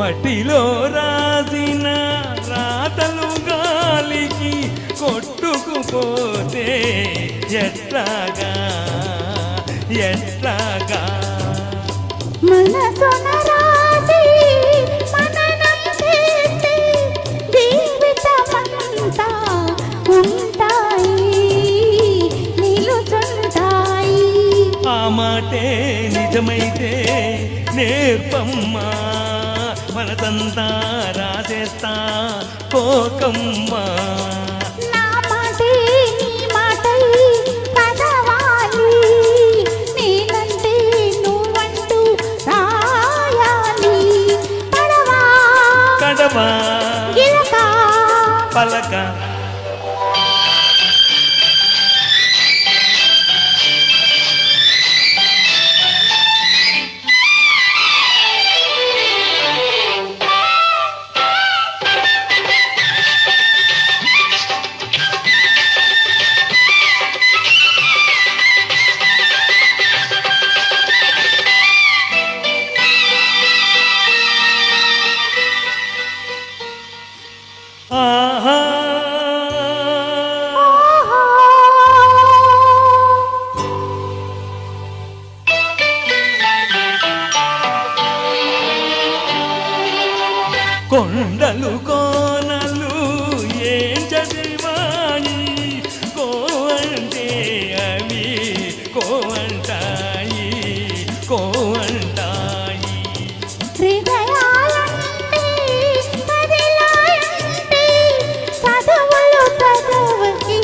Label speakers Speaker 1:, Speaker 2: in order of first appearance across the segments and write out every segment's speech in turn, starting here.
Speaker 1: మట్టిలో రాసిన రాతలు గాలికి కొట్టుకుపోతే ఎట్లాగా? ఎట్లాగా? మాటే నిజమైతే నేర్పమ్మా. మనదంతా రాసేస్తా కోకమ్మా
Speaker 2: నా
Speaker 1: కొండలు కోనలు ఏం చదివాణి కోవంటే అవి కోవంటాయి కోవంటాయి
Speaker 2: హృదయాలంటే కదిలాయంటే చదువులు చదువుకి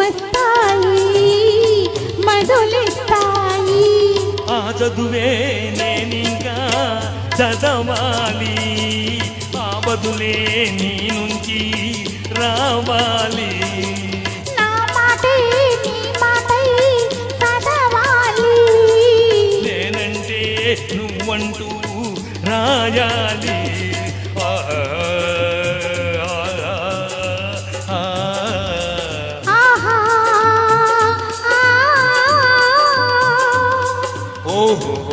Speaker 2: వస్తాయి మధులిస్తాయి.
Speaker 1: ఆ చదువే నేనింకా చదవాలి. ఆ బదులే నీ నుంచి రావాలి. నేనంటే నువ్వంటూ రాయాలి. ఓహో.